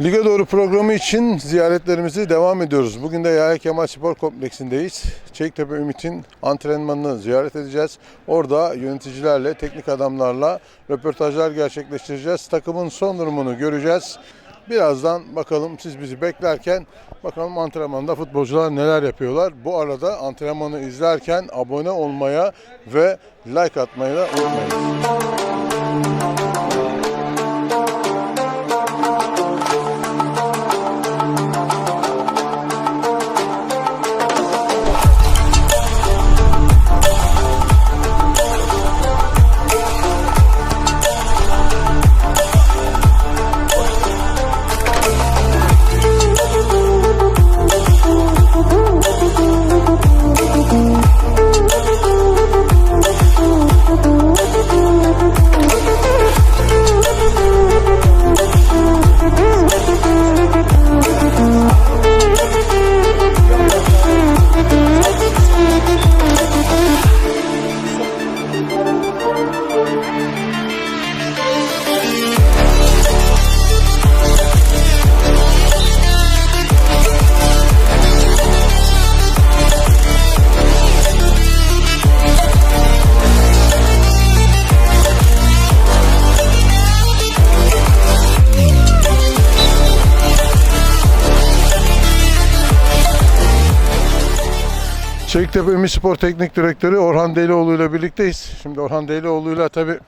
Lige doğru programı için ziyaretlerimizi devam ediyoruz. Bugün de Yahya Kemal Spor Kompleksi'ndeyiz. Çeliktepe Ümit'in antrenmanını ziyaret edeceğiz. Orada yöneticilerle, teknik adamlarla röportajlar gerçekleştireceğiz. Takımın son durumunu göreceğiz. Birazdan bakalım siz bizi beklerken bakalım antrenmanda futbolcular neler yapıyorlar. Bu arada antrenmanı izlerken abone olmaya ve like atmayı da unutmayın. Çeliktepe Ümit Spor Teknik Direktörü Orhan Delioğlu ile birlikteyiz. Şimdi Orhan Delioğlu ile tabi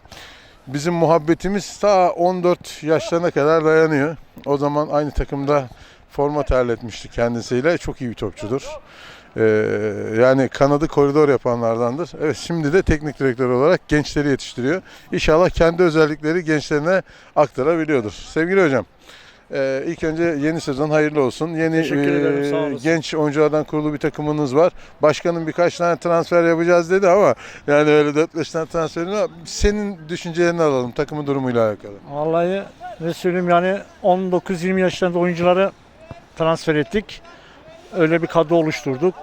bizim muhabbetimiz ta 14 yaşlarına kadar dayanıyor. O zaman aynı takımda forma terletmiştik kendisiyle. Çok iyi bir topçudur. Ee, yani kanadı koridor yapanlardandır. Evet şimdi de teknik direktör olarak gençleri yetiştiriyor. İnşallah kendi özellikleri gençlerine aktarabiliyordur. Sevgili hocam, ee, ilk önce yeni sezon hayırlı olsun. Yeni Teşekkür ederim, e, genç oyunculardan kurulu bir takımınız var. Başkanın birkaç tane transfer yapacağız dedi ama yani öyle 4-5 tane transferini. Senin düşüncelerini alalım takımın durumuyla alakalı. Vallahi ne söyleyeyim yani 19-20 yaşlarında oyuncuları transfer ettik. Öyle bir kadro oluşturduk.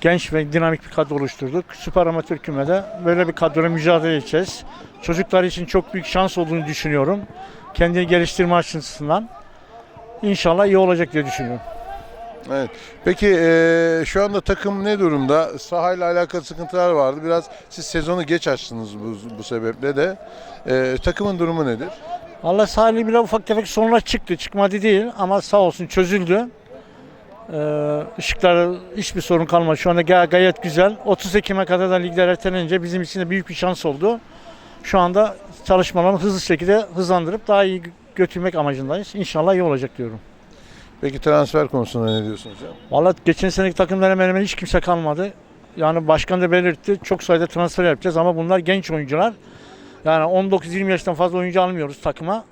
Genç ve dinamik bir kadro oluşturduk. Süper amatör kümede böyle bir kadroyla mücadele edeceğiz. Çocuklar için çok büyük şans olduğunu düşünüyorum. Kendini geliştirme açısından. İnşallah iyi olacak diye düşünüyorum. Evet. Peki e, şu anda takım ne durumda? Sahayla alakalı sıkıntılar vardı. Biraz siz sezonu geç açtınız bu, bu sebeple de. E, takımın durumu nedir? Allah sahili bile ufak tefek sorunlar çıktı. Çıkmadı değil ama sağ olsun çözüldü. Ee, ışıklar hiçbir sorun kalmadı. Şu anda gay- gayet güzel. 30 Ekim'e kadar da ligler ertelenince bizim için de büyük bir şans oldu. Şu anda çalışmalarımı hızlı şekilde hızlandırıp daha iyi götürmek amacındayız. İnşallah iyi olacak diyorum. Peki transfer konusunda ne diyorsunuz? hocam? Vallahi geçen seneki takımdan hemen hemen hiç kimse kalmadı. Yani başkan da belirtti. Çok sayıda transfer yapacağız ama bunlar genç oyuncular. Yani 19-20 yaştan fazla oyuncu almıyoruz takıma.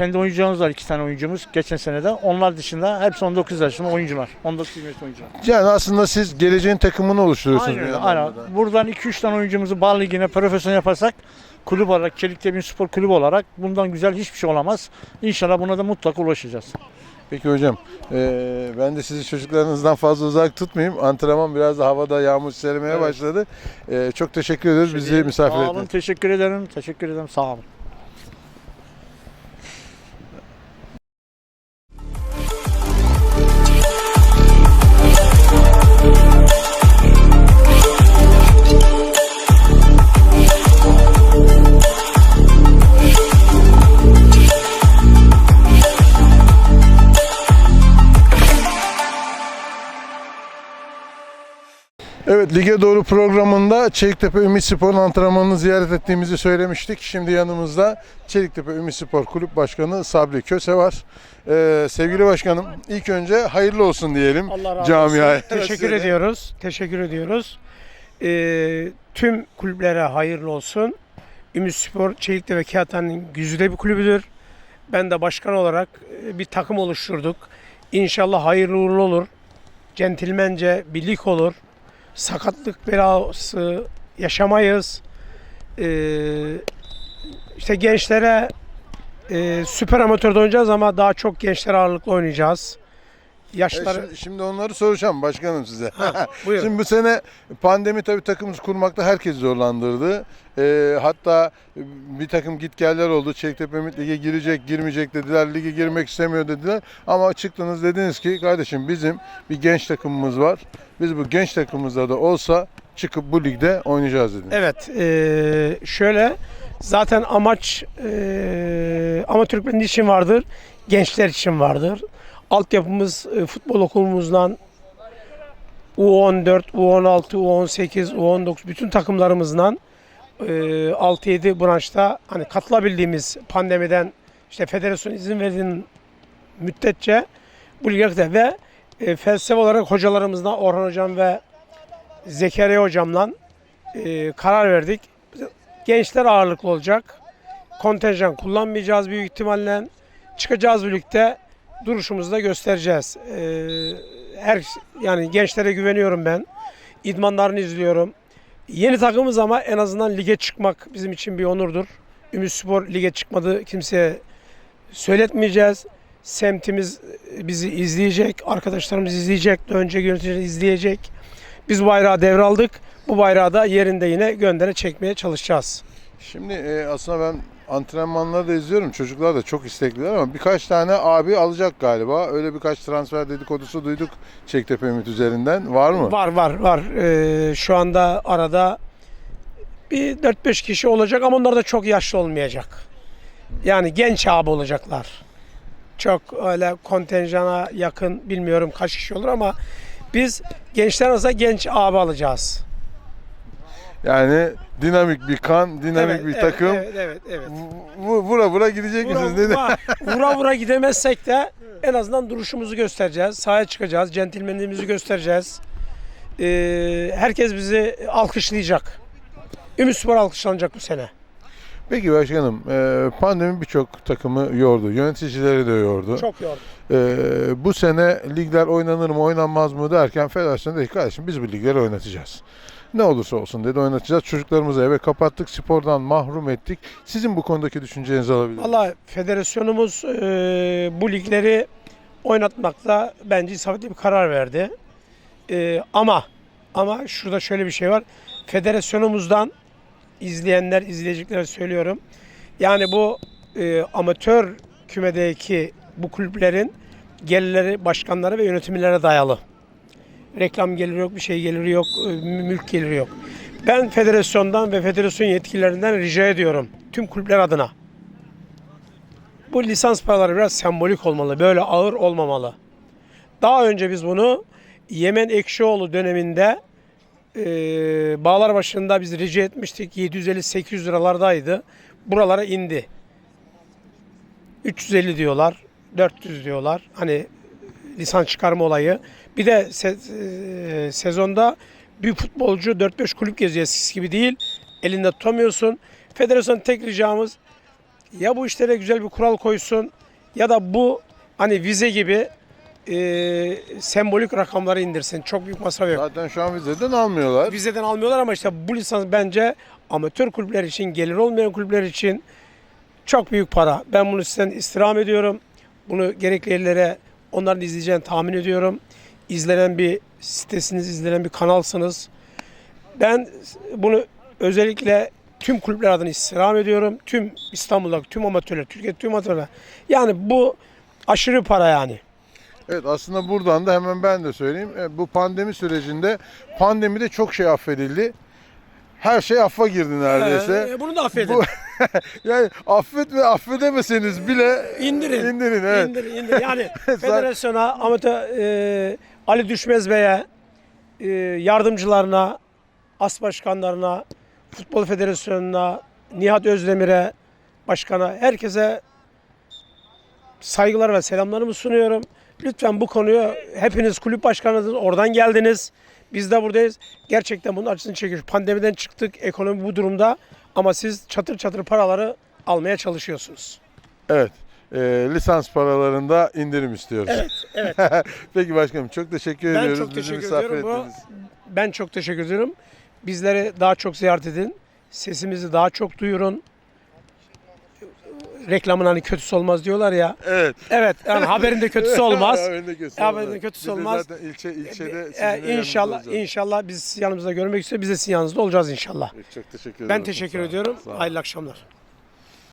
Kendi oyuncularımız var iki tane oyuncumuz geçen senede. Onlar dışında hepsi 19 yaşında oyuncular. 19-20 yaşında oyuncular. Yani aslında siz geleceğin takımını oluşturuyorsunuz. Aynen öyle. Aynen. da. Buradan 2-3 tane oyuncumuzu Bal Ligi'ne profesyonel yaparsak kulüp olarak Çeliktepe Spor Kulübü olarak bundan güzel hiçbir şey olamaz. İnşallah buna da mutlaka ulaşacağız. Peki hocam, eee, ben de sizi çocuklarınızdan fazla uzak tutmayayım. Antrenman biraz da havada yağmur Evet. başladı. Eee, çok teşekkür ederiz bizi misafir Sağ olun, ettiğiniz teşekkür ederim. Teşekkür ederim. Sağ olun. Evet, Lige Doğru programında Çeliktepe Ümit Spor'un antrenmanını ziyaret ettiğimizi söylemiştik. Şimdi yanımızda Çeliktepe Ümit Spor Kulüp Başkanı Sabri Köse var. Eee, sevgili başkanım, ilk önce hayırlı olsun diyelim Allah razı camiaya. olsun. Teşekkür ediyoruz. Teşekkür ediyoruz. Ee, tüm kulüplere hayırlı olsun. Ümit Spor, Çelikli ve Kağıthane'nin güzide bir kulübüdür. Ben de başkan olarak e, bir takım oluşturduk. İnşallah hayırlı uğurlu olur. Centilmence bir lig olur. Sakatlık belası yaşamayız. Ee, işte gençlere e, süper amatörde oynayacağız ama daha çok gençler ağırlıklı oynayacağız. E yaşları şimdi, şimdi onları soracağım başkanım size. buyurun. Şimdi bu sene pandemi tabii takımımız kurmakta herkes zorlandırdı. Ee, hatta bir takım gitgeller oldu. Çektepe Ümit Lig'e girecek, girmeyecek dediler. Lige girmek istemiyor dediler. Ama çıktınız dediniz ki kardeşim bizim bir genç takımımız var. Biz bu genç takımımızda da olsa çıkıp bu ligde oynayacağız dediniz. Evet, eee, şöyle zaten amaç eee amatör kulübü için vardır, gençler için vardır. Altyapımız e, futbol okulumuzdan U14, U16, U18, U19 bütün takımlarımızdan eee 6-7 branşta hani katılabildiğimiz pandemiden işte federasyon izin verdiğin müddetçe bu ligde ve e, felsefe olarak hocalarımızdan Orhan Hocam ve Zekeriya Hocam'la e, karar verdik. Gençler ağırlıklı olacak. Kontenjan kullanmayacağız büyük ihtimalle. Çıkacağız birlikte duruşumuzu da göstereceğiz. E, her yani gençlere güveniyorum ben. İdmanlarını izliyorum. Yeni takımız ama en azından lige çıkmak bizim için bir onurdur. Ümit Spor lige çıkmadı kimseye söyletmeyeceğiz. Semtimiz bizi izleyecek, arkadaşlarımız izleyecek, önce yöneticiler izleyecek. Biz bayrağı devraldık. Bu bayrağı da yerinde yine göndere çekmeye çalışacağız. Şimdi e, aslında ben antrenmanları da izliyorum. Çocuklar da çok istekliler ama birkaç tane abi alacak galiba. Öyle birkaç transfer dedikodusu duyduk Çektepe Ümit üzerinden. Var mı? Var var var. Ee, şu anda arada bir 4-5 kişi olacak ama onlar da çok yaşlı olmayacak. Yani genç abi olacaklar. Çok öyle kontenjana yakın bilmiyorum kaç kişi olur ama biz gençler olsa genç abi alacağız. Yani dinamik bir kan, dinamik Evet, bir evet, takım. Evet, evet, evet. Vu- Vura vura gidecek Vura, misiniz? vura, vura vura gidemezsek de en azından duruşumuzu göstereceğiz. Sahaya çıkacağız. Centilmenliğimizi göstereceğiz. Ee, herkes bizi alkışlayacak. Ümit Spor alkışlanacak bu sene. Peki başkanım, e, pandemi birçok takımı yordu. Yöneticileri de yordu. Çok yordu. E, bu sene ligler oynanır mı oynanmaz mı derken federasyon dedi kardeşim biz bu ligleri oynatacağız. Ne olursa olsun dedi oynatacağız. Çocuklarımızı eve kapattık, spordan mahrum ettik. Sizin bu konudaki düşüncenizi alabilir miyim? Valla federasyonumuz e, bu ligleri oynatmakta bence isabetli bir karar verdi. E, ama ama şurada şöyle bir şey var. Federasyonumuzdan izleyenler, izleyeceklere söylüyorum. Yani bu e, amatör kümedeki bu kulüplerin gelirleri başkanları ve yönetimlere dayalı. Reklam geliri yok, bir şey geliri yok, e, mülk geliri yok. Ben federasyondan ve federasyon yetkililerinden rica ediyorum tüm kulüpler adına. Bu lisans paraları biraz sembolik olmalı, böyle ağır olmamalı. Daha önce biz bunu Yemen Ekşioğlu döneminde e, bağlar başında biz rica etmiştik. 750-800 liralardaydı. Buralara indi. 350 diyorlar, 400 diyorlar. Hani lisans çıkarma olayı. Bir de se- e, sezonda bir futbolcu 4-5 kulüp geziyor eskisi gibi değil. Elinde tutamıyorsun. Federasyon tek ricamız ya bu işlere güzel bir kural koysun ya da bu hani vize gibi e, sembolik rakamları indirsin. Çok büyük masraf yok. Zaten şu an vizeden almıyorlar. Vizeden almıyorlar ama işte bu lisans bence amatör kulüpler için, gelir olmayan kulüpler için çok büyük para. Ben bunu sizden istirham ediyorum. Bunu gerekli yerlere onların izleyeceğini tahmin ediyorum. İzlenen bir sitesiniz, izlenen bir kanalsınız. Ben bunu özellikle tüm kulüpler adına istirham ediyorum. Tüm İstanbul'daki tüm amatörler, Türkiye tüm amatörler. Yani bu aşırı para yani. Evet aslında buradan da hemen ben de söyleyeyim. E, Bu pandemi sürecinde pandemide çok şey affedildi. Her şey affa girdi neredeyse. Ee, bunu da affedin. Bu- yani affet ve affedemeseniz bile İndirin. indirin evet. İndir, indir. Yani federasyona, amatör e, Ali Düşmez Bey'e, e, yardımcılarına, as başkanlarına, futbol federasyonuna, Nihat Özdemir'e, başkana, herkese saygılar ve selamlarımı sunuyorum. Lütfen bu konuyu hepiniz kulüp başkanınız oradan geldiniz. Biz de buradayız. Gerçekten bunun acısını çekiyoruz. Pandemiden çıktık. Ekonomi bu durumda. Ama siz çatır çatır paraları almaya çalışıyorsunuz. Evet. E, lisans paralarında indirim istiyoruz. Evet, evet. Peki başkanım çok teşekkür Ben ediyoruz. çok Bizi teşekkür misafir ediyorum. Bu-. Ben çok teşekkür ediyorum. Bizleri daha çok ziyaret edin. Sesimizi daha çok duyurun. Reklamın hani kötüsü olmaz diyorlar ya. Evet. Evet yani haberin de kötüsü olmaz. Haberin de kötüsü olmaz. de kötüsü olmaz. Zaten ilçe, ilçede sizinle yanınızda inşallah inşallah biz yanımızda görmek istiyor. Biz de sizin yanınızda olacağız inşallah. Çok teşekkür ederim. Ben teşekkür ediyorum. Hayırlı akşamlar.